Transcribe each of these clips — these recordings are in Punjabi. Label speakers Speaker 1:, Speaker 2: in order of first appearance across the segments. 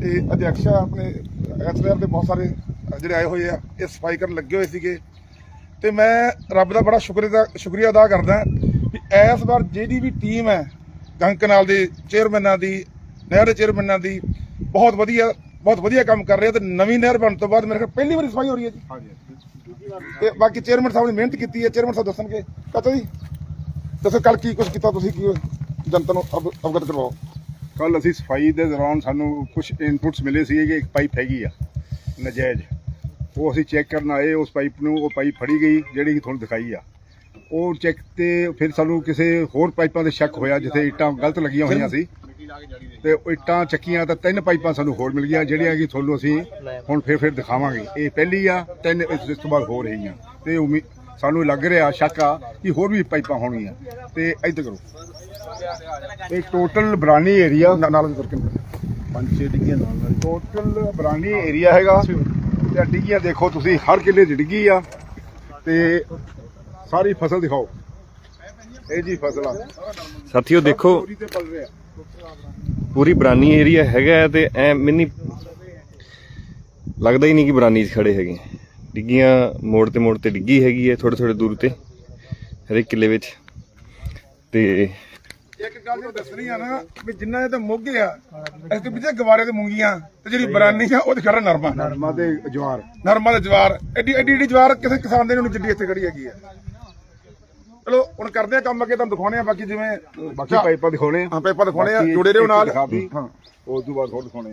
Speaker 1: ਤੇ ਅਧਿਕਸ਼ ਆ ਆਪਣੇ ਐਸਆਰ ਦੇ ਬਹੁਤ ਸਾਰੇ ਜਿਹੜੇ ਆਏ ਹੋਏ ਆ ਇਹ ਸਫ਼ਾਈ ਕਰਨ ਲੱਗੇ ਹੋਏ ਸੀਗੇ। ਤੇ ਮੈਂ ਰੱਬ ਦਾ ਬੜਾ ਸ਼ੁਕਰੀਆ ਸ਼ੁਕਰੀਆ ਅਦਾ ਕਰਦਾ ਵੀ ਇਸ ਵਾਰ ਜਿਹੜੀ ਵੀ ਟੀਮ ਹੈ ਗੰਗ ਕਨਾਲ ਦੇ ਚੇਅਰਮੈਨਾਂ ਦੀ ਨਹਿਰ ਦੇ ਚੇਅਰਮੈਨਾਂ ਦੀ ਬਹੁਤ ਵਧੀਆ ਬਹੁਤ ਵਧੀਆ ਕੰਮ ਕਰ ਰਹੇ ਤੇ ਨਵੀਂ ਨਹਿਰ ਬਣਨ ਤੋਂ ਬਾਅਦ ਮੇਰੇ ਖਿਆਲ ਪਹਿਲੀ ਵਾਰੀ ਸਫ਼ਾਈ ਹੋ ਰਹੀ ਹੈ ਜੀ। ਤੇ ਬਾਕੀ ਚੇਅਰਮੈਨ ਸਾਹਿਬ ਨੇ ਮਿਹਨਤ ਕੀਤੀ ਹੈ ਚੇਅਰਮੈਨ ਸਾਹਿਬ ਦੱਸਣਗੇ। ਕਹਤਾ ਜੀ? ਦੱਸੋ ਕੱਲ ਕੀ ਕੁਝ ਕੀਤਾ ਤੁਸੀਂ? ਕੀ ਜਨਤਾ ਨੂੰ ਅਵ- ਅਵਗਤ ਕਰਵਾਓ।
Speaker 2: ਕੱਲ ਅਸੀਂ ਸਫ਼ਾਈ ਦੇ ਦੌਰਾਨ ਸਾਨੂੰ ਕੁਝ ਇਨਪੁਟਸ ਮਿਲੇ ਸੀ ਕਿ ਇੱਕ ਪਾਈਪ ਹੈਗੀ ਆ ਨਜਾਇਜ਼। ਉਹ ਅਸੀਂ ਚੈੱਕ ਕਰਨ ਆਏ ਉਸ ਪਾਈਪ ਨੂੰ ਉਹ ਪਾਈਪ ਫੜੀ ਗਈ ਜਿਹੜੀ ਕਿ ਤੁਹਾਨੂੰ ਦਿਖਾਈ ਆ। ਉਹ ਚੈੱਕ ਤੇ ਫਿਰ ਸਾਨੂੰ ਕਿਸੇ ਹੋਰ ਪਾਈਪਾਂ ਦੇ ਸ਼ੱਕ ਹੋਇਆ ਜਿੱਥੇ ਇੱਟਾਂ ਗਲਤ ਲੱਗੀਆਂ ਹੋਈਆਂ ਸੀ। ਤੇ ਉਹ ਇੱਟਾਂ ਚੱਕੀਆਂ ਤਾਂ ਤਿੰਨ ਪਾਈਪਾਂ ਸਾਨੂੰ ਹੋਰ ਮਿਲ ਗਈਆਂ ਜਿਹੜੀਆਂ ਕਿ ਤੁਹਾਨੂੰ ਅਸੀਂ ਹੁਣ ਫਿਰ ਫਿਰ ਦਿਖਾਵਾਂਗੇ। ਇਹ ਪਹਿਲੀ ਆ ਤਿੰਨ ਇਸ ਤੋਂ ਬਾਅਦ ਹੋ ਰਹੀਆਂ ਤੇ ਉਮੀ- ਸਾਨੂੰ ਲੱਗ ਰਿਹਾ ਸ਼ੱਕ ਆ ਕਿ ਹੋਰ ਵੀ ਪਾਈਪਾਂ ਹੋਣਗੀਆਂ। ਤੇ ਇੱਧਰ ਕਰੋ। ਇਹ ਟੋਟਲ ਬਰਾਨੀ ਏਰੀਆ
Speaker 1: ਨਾਲ ਕਰਕੇ
Speaker 2: ਪੰਜ ਛੇ ਡਿੱਗੀਆਂ ਨਾਲ ਟੋਟਲ ਬਰਾਨੀ ਏਰੀਆ ਹੈਗਾ। ਤੇ ਡਿੱਗੀਆਂ ਦੇਖੋ ਤੁਸੀਂ ਹਰ ਕਿੱਲੇ 'ਚ ਡਿੱਗੀ ਆ। ਤੇ ਸਾਰੀ ਫਸਲ ਦਿਖਾਓ। ਇਹ ਜੀ ਫਸਲ ਆ।
Speaker 3: ਸਾਥੀਓ ਦੇਖੋ
Speaker 2: ਪੂਰੀ ਤੇ ਪਲ ਰਿਹਾ।
Speaker 3: ਪੂਰੀ ਬਰਾਨੀ ਏਰੀਆ ਹੈਗਾ ਤੇ ਐ ਮਿੰਨੀ ਲੱਗਦਾ ਹੀ ਨਹੀਂ ਕਿ ਬਰਾਨੀ 'ਚ ਖੜੇ ਹੈਗੇ। ਡਿੱਗੀਆਂ ਮੋੜ ਤੇ ਮੋੜ ਤੇ ਡਿੱਗੀ ਹੈਗੀ ਹੈ ਥੋੜੇ ਥੋੜੇ ਦੂਰ ਤੇ ਹਰੇਕ ਕਿੱਲੇ ਵਿੱਚ। ਤੇ
Speaker 1: ਇੱਕ ਗੱਲ ਜੋ ਦੱਸਣੀ ਆ ਨਾ ਵੀ ਜਿੰਨਾ ਇਹ ਤਾਂ ਮੋਗੇ ਆ ਇਸ ਤੋਂ ਪਿੱਛੇ ਗਵਾਰੇ ਤੇ ਮੂੰਗੀਆਂ ਤੇ ਜਿਹੜੀ ਬਰਾਨੀ ਆ ਉਹ ਤੇ ਖੜਾ ਨਰਮਾ।
Speaker 2: ਨਰਮਾ ਤੇ ਜਵਾਰ।
Speaker 1: ਨਰਮਾ ਦੇ ਜਵਾਰ। ਐਡੀ ਐਡੀ ਐਡੀ ਜਵਾਰ ਕਿਸੇ ਕਿਸਾਨ ਦੇ ਨੂੰ ਜਿੱਡੀ ਇੱਥੇ ਖੜੀ ਹੈਗੀ ਆ। ਚਲੋ ਹੁਣ ਕਰਦੇ ਆ ਕੰਮ ਅੱਗੇ ਤੁਹਾਨੂੰ ਦਿਖਾਉਣੇ ਆ ਬਾਕੀ ਜਿਵੇਂ
Speaker 2: ਬਾਕੀ ਪਾਈਪਾਂ ਦਿਖਾਉਣੇ ਆ।
Speaker 1: ਹਾਂ ਪਾਈਪਾਂ ਦਿਖਾਉਣੇ ਆ ਜੁੜੇ ਰਹੋ ਨਾਲ। ਹਾਂ।
Speaker 2: ਉਸ ਤੋਂ ਬਾਅਦ ਹੋਰ ਦਿਖਾਉਣੇ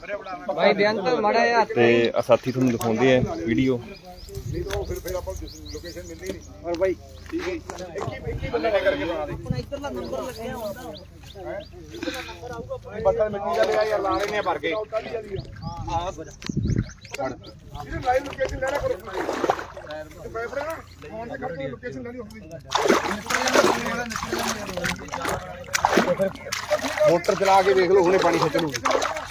Speaker 4: ਭਾਈ ਬੇਅੰਤ ਮੜਾ ਜਾ
Speaker 3: ਤੇ ਆ ਸਾਥੀ ਤੁਹਾਨੂੰ ਦਿਖਾਉਂਦੇ ਆ ਵੀਡੀਓ।
Speaker 1: ਇਹਦੀ ਲਾਈਵ ਲੋਕੇਸ਼ਨ ਲੈਣਾ ਕਰੋ ਤੇ ਪੈਪੜੇ ਨਾ ਫੋਨ ਤੇ ਕਰਕੇ ਲੋਕੇਸ਼ਨ ਲੈਣੀ ਹੁੰਦੀ
Speaker 2: ਮੋਟਰ ਚਲਾ ਕੇ ਦੇਖ ਲਓ ਹੁਣੇ ਪਾਣੀ ਖਿੱਚ ਲੂਗੀ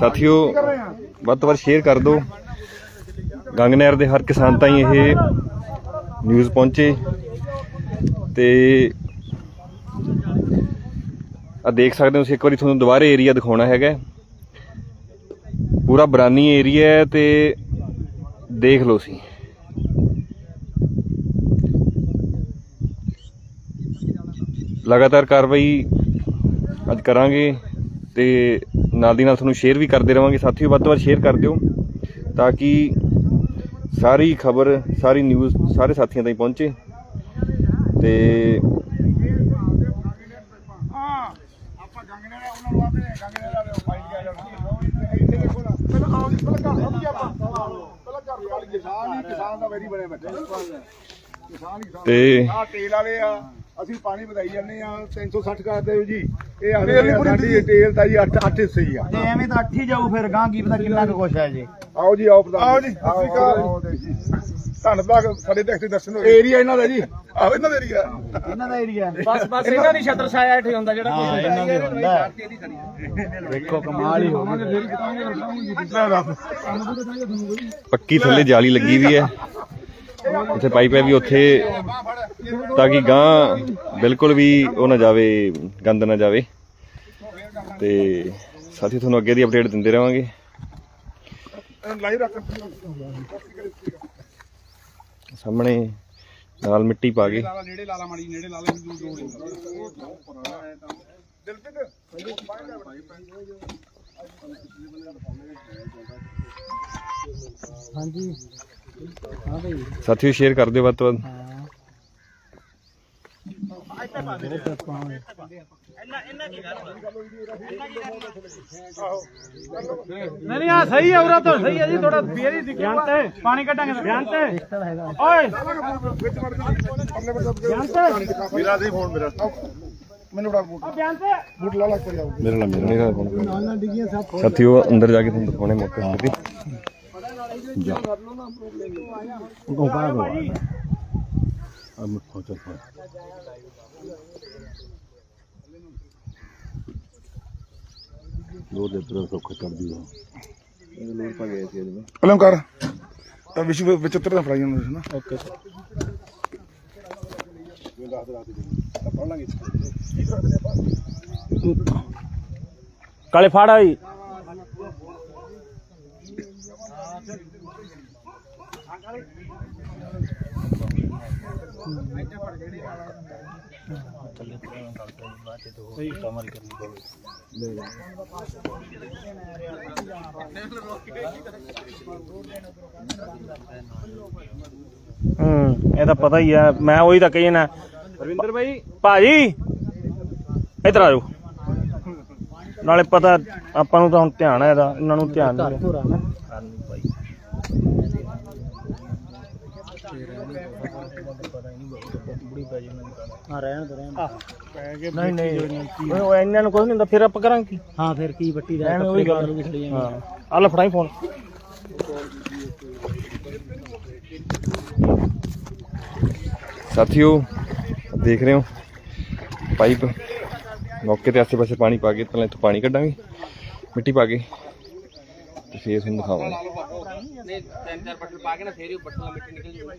Speaker 3: ਸਾਥੀਓ ਵੱਧ ਤੋਂ ਵੱਧ ਸ਼ੇਅਰ ਕਰ ਦਿਓ। ਗੰਗ ਨਹਿਰ ਦੇ ਹਰ ਕਿਸਾਨ ਤਾਈਂ ਇਹ ਨਿਊਜ਼ ਪਹੁੰਚੇ। ਤੇ ਆ ਦੇਖ ਸਕਦੇ ਹੋ ਤੁਸੀਂ ਇੱਕ ਵਾਰੀ ਤੁਹਾਨੂੰ ਦੁਬਾਰੇ ਏਰੀਆ ਦਿਖਾਉਣਾ ਹੈਗਾ। ਪੂਰਾ ਬਰਾਨੀ ਏਰੀਆ ਹੈ ਤੇ ਦੇਖ ਲਓ ਸੀ ਲਗਾਤਾਰ ਕਾਰਵਾਈ ਅੱਜ ਕਰਾਂਗੇ ਤੇ ਨਾਲ ਦੀ ਨਾਲ ਤੁਹਾਨੂੰ ਸ਼ੇਅਰ ਵੀ ਕਰਦੇ ਰਵਾਂਗੇ। ਸਾਥੀਓ ਵੱਧ ਤੋਂ ਵੱਧ ਸ਼ੇਅਰ ਕਰ ਦਿਓ ਤਾਂ ਕਿ ਸਾਰੀ ਖਬਰ ਸਾਰੀ ਨਿਊਜ਼ ਸਾਰੇ ਸਾਥੀਆਂ ਤਾਈਂ ਪਹੁੰਚੇ। ਤੇ
Speaker 2: ਕਿਸਾਨ ਕਿਸਾਨ ਕਿਸਾਨ
Speaker 3: ਤੇ
Speaker 2: ਆ ਤੇਲ ਵਾਲੇ ਆ ਅਸੀਂ ਪਾਣੀ ਵਧਾਈ ਜਾਂਦੇ ਆ 360 ਕਰਦੇ ਹੋ ਜੀ। ਇਹ ਸਾਡੀ। ਤੇਲ ਤਾਂ ਜੀ 8 8 ਹਿੱਸੇ ਹੀ ਆ।
Speaker 5: ਤੇ ਐਵੇਂ ਤਾਂ ਅੱਠ ਹੀ ਜਾਊ ਫਿਰ ਗਾਂ ਕੀ ਪਤਾ ਕਿੰਨਾ ਕੁ ਕੁਛ ਹੈ ਜੀ।
Speaker 2: ਆਓ ਜੀ ਆਓ ਪ੍ਰਧਾਨ
Speaker 1: ਆਓ ਜੀ। ਧੰਨਵਾਦ ਸਾਡੇ ਦੇਖ ਤੇ ਦਰਸ਼ਨ ਹੋਏ।
Speaker 2: ਏਰੀਆ ਇਹਨਾਂ ਦਾ ਜੀ।
Speaker 1: ਆਓ ਇਹਨਾਂ ਦੇ ਏਰੀਆ
Speaker 5: ਇਹਨਾਂ ਦਾ ਏਰੀਆ
Speaker 4: ਬਸ ਬਸ ਇਹਨਾਂ ਦੀ ਛਤਰ ਛਾਇਆ ਇੱਥੇ ਹੁੰਦਾ ਜਿਹੜਾ
Speaker 5: ਹਾਂ ਇਹਨਾਂ ਦੇ ਹੁੰਦਾ। ਹੈ। ਦੇਖੋ ਕਮਾਲ ਹੀ ਹੋ ਗਈ
Speaker 3: ਪੱਕੀ ਥੱਲੇ ਜਾਲੀ ਲੱਗੀ ਵੀ ਹੈ। ਉੱਥੇ ਪਾਈਪ ਹੈ ਵੀ ਉੱਥੇ ਤਾਂ ਕਿ ਗਾਂ ਬਿਲਕੁਲ ਵੀ ਉਹ ਨਾ ਜਾਵੇ, ਗੰਦ ਨਾ ਜਾਵੇ। ਤੇ ਸਾਥੀ, ਤੁਹਾਨੂੰ ਅੱਗੇ ਦੀ ਅਪਡੇਟ ਦਿੰਦੇ ਰਵਾਂਗੇ। ਸਾਹਮਣੇ ਨਾਲ ਮਿੱਟੀ ਪਾ ਕੇ।
Speaker 1: ਨੇੜੇ ਲਾਲਾ ਮਾੜੀ ਨੇੜੇ ਲਾਲਾ ਦੂਰ ਦੂਰ ਦਿਲਪ੍ਰੀਤ
Speaker 5: ਹਾਂਜੀ। ਹਾਂ ਭਾਈ
Speaker 3: ਸਾਥੀਓ ਸ਼ੇਅਰ ਕਰ ਦਿਓ ਵੱਧ ਤੋਂ ਵੱਧ।
Speaker 5: ਹਾਂ ਨਹੀਂ ਨਹੀਂ ਆ ਸਹੀ ਹੈ ਉਰਾ ਤਾਂ ਸਹੀ ਹੈ ਜੀ ਥੋੜਾ ਫੇਰ ਹੀ ਦਿਖਿਆ ਤੇ ਪਾਣੀ ਕੱਢਾਂਗੇ ਧਿਆਨ ਤੇ ਓਏ।
Speaker 1: ਮੇਰਾ ਦੇ ਫੋਨ ਮੇਰਾ। ਮੈਨੂੰ ਬੜਾ ਬੂਟ।
Speaker 5: ਧਿਆਨ ਤੇ
Speaker 1: ਬੂਟ ਲਾ ਲਾ ਕਰੀ ਆਉਂਦੇ
Speaker 3: ਮੇਰਾ ਮੇਰਾ। ਸਾਥੀਓ ਅੰਦਰ ਜਾ ਕੇ ਤੁਹਾਨੂੰ ਦਿਖਾਉਣੇ ਮੌਕੇ ਤੇ।
Speaker 1: ਫਿਲਮ ਕਰ ਤਾਂ ਵਿਸ਼ਵ ਵਿੱਚ ਉੱਤਰ ਦਾ ਫੜਾਈ ਉਹਨਾਂ ਨੂੰ ਨਾ ਓਕੇ
Speaker 5: ਕਾਲੇ ਫਾੜਾ ਜੀ ਹੂੰ ਇਹ ਤਾਂ ਪਤਾ ਹੀ ਆ ਮੈਂ ਉਹੀ ਤਾਂ ਕਹੀ ਨਾ
Speaker 3: ਰਵਿੰਦਰ ਭਾਈ
Speaker 5: ਭਾਜੀ ਇੱਧਰ ਆ ਜਾਓ। ਨਾਲੇ ਪਤਾ ਆਪਾਂ ਨੂੰ ਤਾਂ ਹੁਣ ਧਿਆਨ ਹੈ ਇਹਦਾ ਇਹਨਾਂ ਨੂੰ ਧਿਆਨ ਨਹੀਂ। ਨਹੀਂ ਨਹੀਂ। ਉਹ ਇਹਨਾਂ ਨੂੰ ਕੁਝ ਨਹੀਂ ਹੁੰਦਾ ਫਿਰ ਆਪਾਂ ਕਰਾਂਗੇ ਕੀ?
Speaker 4: ਹਾਂ ਫਿਰ ਕੀ ਵੱਟੀ ਦਾ
Speaker 5: ਐਵੇਂ ਉਹੀ ਗੱਲ। ਹਾਂ। ਆ ਲੈ ਫੜਾਈ ਫੋਨ।
Speaker 3: ਸਾਥੀਓ ਦੇਖ ਰਹੇ ਹੋ? ਪਾਈਪ ਮੌਕੇ ਤੇ ਆਸੇ ਪਾਸੇ ਪਾਣੀ ਪਾ ਕੇ ਪਹਿਲਾਂ ਇੱਥੋਂ ਪਾਣੀ ਕੱਢਾਂਗੇ ਮਿੱਟੀ ਪਾ ਕੇ ਤੇ ਫੇਰ ਤੁਹਾਨੂੰ ਦਿਖਾਵਾਂਗੇ।
Speaker 6: ਨਹੀਂ ਤਿੰਨ ਚਾਰ ਬੱਟਲ ਪਾ ਕੇ ਨਾ ਫੇਰ ਹੀ ਬੱਟਲ ਮਿੱਟੀ ਨਿਕਲ ਜੂਗੀ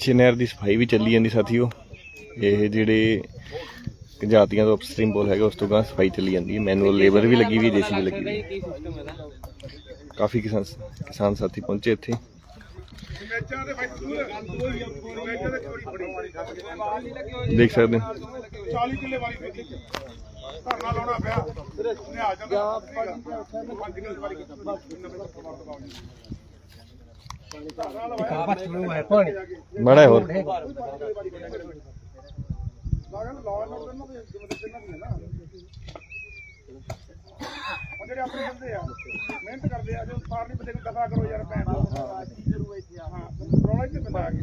Speaker 3: ਚਿਨਰ ਦੀ ਸਫ਼ਾਈ ਵੀ ਚੱਲੀ ਜਾਂਦੀ ਸਾਥੀਓ। ਇਹ ਜਿਹੜੇ ਜਾਤੀਆਂ ਤੋਂ ਅਪਸਟ੍ਰੀਮ ਬੋਲ ਹੈਗਾ, ਉਸ ਤੋਂ ਗਾਂ ਸਫ਼ਾਈ ਚੱਲੀ ਜਾਂਦੀ ਹੈ। ਮੈਨੂਅਲ ਲੇਬਰ ਵੀ ਲੱਗੀ ਵੀ ਜੇਸੀਬੀ ਲੱਗੀ ਵੀ।
Speaker 6: ਕੀ
Speaker 3: ਕਾਫੀ ਕਿਸਾਨ ਕਿਸਾਨ ਸਾਥੀ ਪਹੁੰਚੇ ਇੱਥੇ। ਦੇਖ ਸਕਦੇ ਹੋ।
Speaker 1: 40 ਕਿੱਲੇ ਵਾਲੀ ਧਰਨਾ ਲਾਉਣਾ ਪਿਆ। ਉਹਨੇ ਆ ਜਾਂਦਾ ਪੰਜ ਕਿੱਲੇ ਵਾਲੀ
Speaker 3: ਮਾੜਾ ਹੈ ਹੋਰ
Speaker 1: ਲਾਗਨ ਲਾਅ ਦੇ ਜਿਵੇਂ ਦੇ ਇਹਨਾਂ ਦੀ ਹੈ ਨਾ। ਉਹ ਜਿਹੜੇ ਆਪਣੇ ਬੰਦੇ ਆ ਮਿਹਨਤ ਕਰਦੇ ਆ ਜੋ ਸਾਰ ਨਹੀਂ ਬੰਦੇ ਨੂੰ ਦਫਾ ਕਰੋ ਯਾਰ ਭੈਣ। ਹਾਂ ਰੌਲਾ ਹੀ ਤੇ ਬੰਦਾ ਆ ਗਿਆ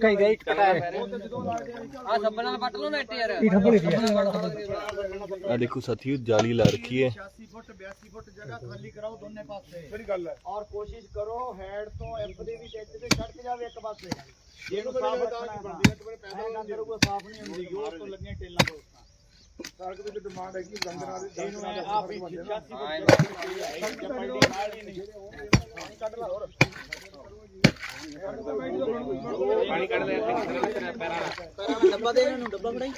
Speaker 4: ਕਈ ਗਈ ਕਟਾਏ
Speaker 6: ਆ ਸੱਬਲ ਨਾਲ ਪੱਟ ਲਓ ਨੈਟ ਯਾਰ
Speaker 3: ਆ ਦੇਖੋ ਸਾਥੀਓ ਜਾਲੀ ਲਾ ਰੱਖੀ ਹੈ
Speaker 4: 80 ਫੁੱਟ 82 ਫੁੱਟ ਜਗ੍ਹਾ ਖਾਲੀ ਕਰਾਓ ਦੋਨੇ ਪਾਸੇ
Speaker 1: ਕਿਹੜੀ ਗੱਲ ਹੈ
Speaker 4: ਔਰ ਕੋਸ਼ਿਸ਼ ਕਰੋ ਹੈਡ ਤੋਂ ਐਫ ਦੇ ਵੀ ਟਿੱਚ ਤੇ ਛੜਕ ਜਾਵੇ ਇੱਕ ਪਾਸੇ ਜਿਹਨੂੰ ਸਾਫ਼ ਰੱਖਣਾ ਬਣਦੀ ਹੈ ਕਿ ਪੈਸਾ ਅੰਦਰ ਕੋਈ ਸਾਫ਼ ਨਹੀਂ ਹੁੰਦੀ ਉਹ ਤੋਂ ਲੱਗੀਆਂ ਟੇਲਾਂ ਤੋਂ
Speaker 1: ਸੜਕ ਦੀ ਡਿਮਾਂਡ ਹੈਗੀ ਗੰਦਨਾ ਦੀ
Speaker 4: ਇਹਨੂੰ ਆ ਪਿੱਛੇ 86 ਫੁੱਟ ਜੱਪੜੀ ਨਾਲ ਹੀ ਨਹੀਂ
Speaker 6: ਪਾਣੀ ਕੱਢ ਲੈ ਪੈਰਾਂ ਨਾਲ।
Speaker 4: ਡੱਬਾ ਦੇ ਇਹਨਾਂ ਨੂੰ ਡੱਬਾ ਫੜਾਈ।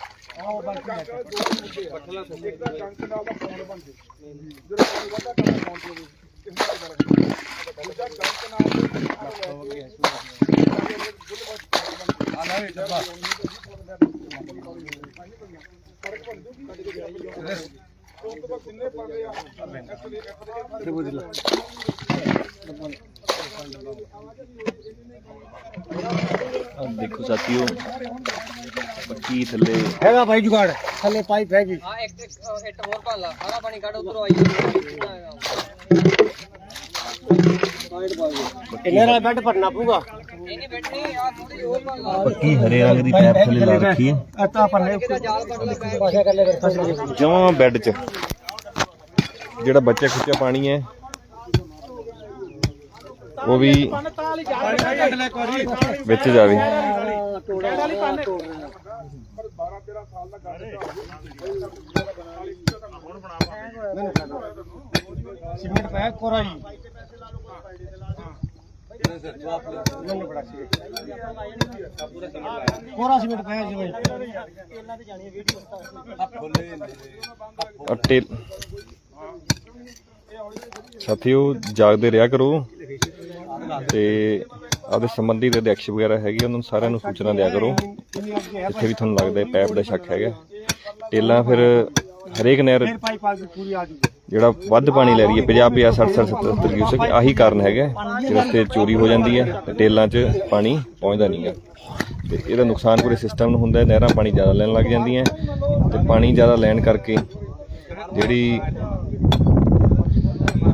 Speaker 1: ਇੱਕ ਤਾਂ ਜੰਕ ਨਾਲ ਦਾ। ਫੋਨ ਬਣ ਜੇ ਜਦੋਂ ਕੋਈ ਵਾਧਾ ਕਰਨਾ ਫੋਨ ਤੇ ਨਾਲ ਗੱਲ ਦੂਜਾ ਜੰਕ ਨਾਲ ਆ ਲੈ ਡੱਬਾ ਤੋਂ ਤੋਂ ਬਾਅਦ ਕਿੰਨੇ ਪਾਉਂਦੇ ਆ
Speaker 3: ਆ ਦੇਖੋ ਸਾਥੀਓ ਪੱਕੀ ਥੱਲੇ।
Speaker 4: ਹੈਗਾ ਭਾਈ ਜੁਗਾੜ ਥੱਲੇ ਪਾਈਪ ਹੈਗੀ।
Speaker 6: ਆ ਇੱਕ ਇੱਕ ਹੋਰ ਪਾ ਲਾ ਸਾਰਾ ਪਾਣੀ ਕੱਢ ਉਧਰੋਂ ਆਈ
Speaker 4: ਕਿੰਨੇ ਵਾਲਾ ਬੈੱਡ ਭਰਨਾ ਪਊਗਾ?
Speaker 3: ਪੱਕੀ ਹਰੇ ਰੰਗ ਦੀ ਪੈਪ ਥੱਲੇ ਲਾ ਰੱਖੀ ਹੈ
Speaker 4: ਅਤਾ ਭਰਨੇ ਪਾਸ਼ਾ ਕਰ ਲੈ
Speaker 3: ਜਮਾਂ ਬੈੱਡ 'ਚ। ਜਿਹੜਾ ਬੱਚਾ ਖੁੱਚਾ ਪਾਣੀ ਹੈ ਉਹ ਵੀ ਵਿੱਚ ਜਾਵੇ।
Speaker 4: ਸੀਮੈਂਟ ਪਾਇਆ ਕੋਰਾ ਜੀ ਕੋਰਾ ਸੀਮੈਂਟ ਪਾਇਆ ਜਿਵੇਂ
Speaker 3: ਅੱਟੇ ਸਾਥੀਓ ਜਾਗਦੇ ਰਿਹਾ ਕਰੋ। ਤੇ ਆਪਦੇ ਸੰਬੰਧੀ ਦੇ ਅਧਿਕਸ਼ ਵਗੈਰਾ ਹੈਗੇ, ਉਹਨਾਂ ਨੂੰ ਸਾਰਿਆਂ ਨੂੰ ਸੂਚਨਾ ਦਿਆ ਕਰੋ। ਜਿੱਥੇ ਵੀ ਤੁਹਾਨੂੰ ਲੱਗਦਾ ਹੈ ਪੈਪ ਦਾ ਸ਼ੱਕ ਹੈਗਾ। ਟੇਲਾਂ ਫਿਰ ਹਰੇਕ ਨਹਿਰ ਜਿਹੜਾ ਵੱਧ ਪਾਣੀ ਲੈ ਰਹੀ ਹੈ 50 50 60 60 70 70 ਕਿਊਸਕ, ਆਹੀ ਕਾਰਨ ਹੈਗਾ ਕਿ ਰਸਤੇ ਚੋਰੀ ਹੋ ਜਾਂਦੀ ਹੈ ਤੇ ਟੇਲਾਂ 'ਚ ਪਾਣੀ ਪਹੁੰਚਦਾ ਨਹੀਂਗਾ ਤੇ ਇਹਦਾ ਨੁਕਸਾਨ ਪੂਰੇ ਸਿਸਟਮ ਨੂੰ ਹੁੰਦਾ ਹੈ, ਨਹਿਰਾਂ ਪਾਣੀ ਜ਼ਿਆਦਾ ਲੈਣ ਲੱਗ ਜਾਂਦੀਆਂ ਤੇ ਪਾਣੀ ਜ਼ਿਆਦਾ ਲੈਣ ਕਰਕੇ ਜਿਹੜੀ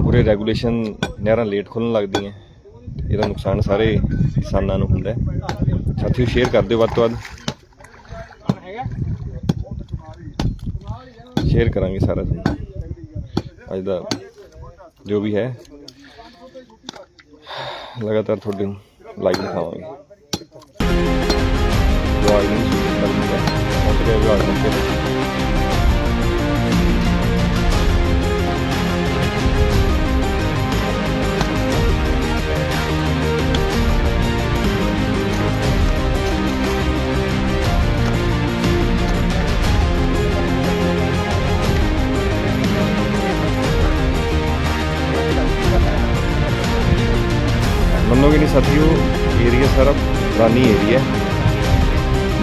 Speaker 3: ਪੂਰੇ ਰੈਗੂਲੇਸ਼ਨ ਨਹਿਰਾਂ ਲੇਟ ਖੁੱਲਣ ਲੱਗਦੀਆਂ ਇਹਦਾ ਨੁਕਸਾਨ ਸਾਰੇ ਕਿਸਾਨਾਂ ਨੂੰ ਹੁੰਦਾ ਹੈ। ਸਾਥੀਓ ਸ਼ੇਅਰ ਕਰ ਦਿਓ ਵੱਧ ਤੋਂ ਵੱਧ। ਸ਼ੇਅਰ ਕਰਾਂਗੇ ਸਾਰਾ ਤੁਹਾਨੂੰ ਅੱਜ ਦਾ ਜੋ ਵੀ ਹੈ, ਲਗਾਤਾਰ ਤੁਹਾਡੇ ਨੂੰ ਲਾਈਵ ਦਿਖਾਵਾਂਗੇ। ਵਿਭਾਗ ਨੂੰ ਸੂਚਿਤ ਕਰ ਦਿੱਤਾ ਹੈ। ਪਹੁੰਚ ਗਿਆ ਸਾਥੀਓ ਏਰੀਆ ਸਾਰਾ ਬਰਾਨੀ ਏਰੀਆ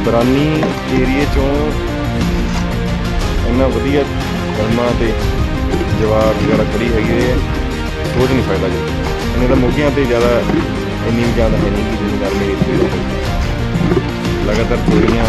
Speaker 3: ਬਰਾਨੀ ਏਰੀਏ ਚੋਂ ਇੰਨਾ ਵਧੀਆ ਕਲਮਾਂ ਤੇ ਜਵਾਬ ਵਗੈਰਾ ਖੜੀ ਹੈਗੀ ਹੈ, ਸੋਚ ਨਹੀਂ ਸਕਦਾ ਜੀ। ਇਹਨੇ ਤਾਂ ਮੋਗੀਆਂ ਤੇ ਜ਼ਿਆਦਾ ਇੰਨੀ ਵੀ ਜ਼ਿਆਦਾ ਹੈ ਨਹੀਂ ਕਿ ਜਿੰਨੀ ਗੱਲ ਮੇਰੇ ਇੱਥੇ ਲਗਾਤਾਰ ਚੋਰੀਆਂ।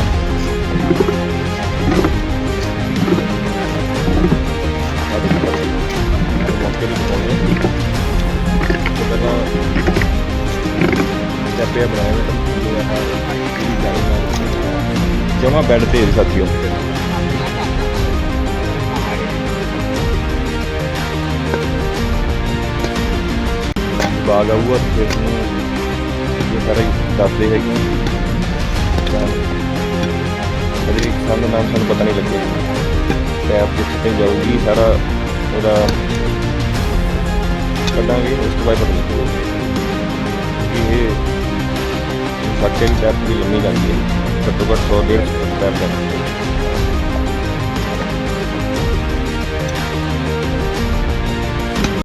Speaker 3: ਜਮਾ ਬੈੱਡ ਤੇ ਹੈ ਬਾਗ ਆਊਗਾ ਫਿਰ ਨੂੰ ਇਹ ਸਾਰੇ ਦੱਸਦੇ ਹੈਗੇ। ਤਾਂ ਅਜੇ ਕਿਸਾਨ ਨਾਮ ਸਾਨੂੰ ਪਤਾ ਨਹੀਂ ਲੱਗਿਆ। ਟੈਪ ਜਿੱਥੇ ਜਾਊਗੀ, ਸਾਰਾ ਉਹਦਾ ਕੱਢਾਂਗੇ, ਉਸ ਤੋਂ ਬਾਅਦ ਪਤਾ ਲੱਗੂਗਾ। ਇਹ ਸਾਡੇ ਟੈਪ ਦੀ ਲੰਮੀ ਜਾਂਦੀ ਹੈ। ਘੱਟੋ ਘੱਟ 100 150 ਟੈਪ ਜਾਂਦੀ ਹੈ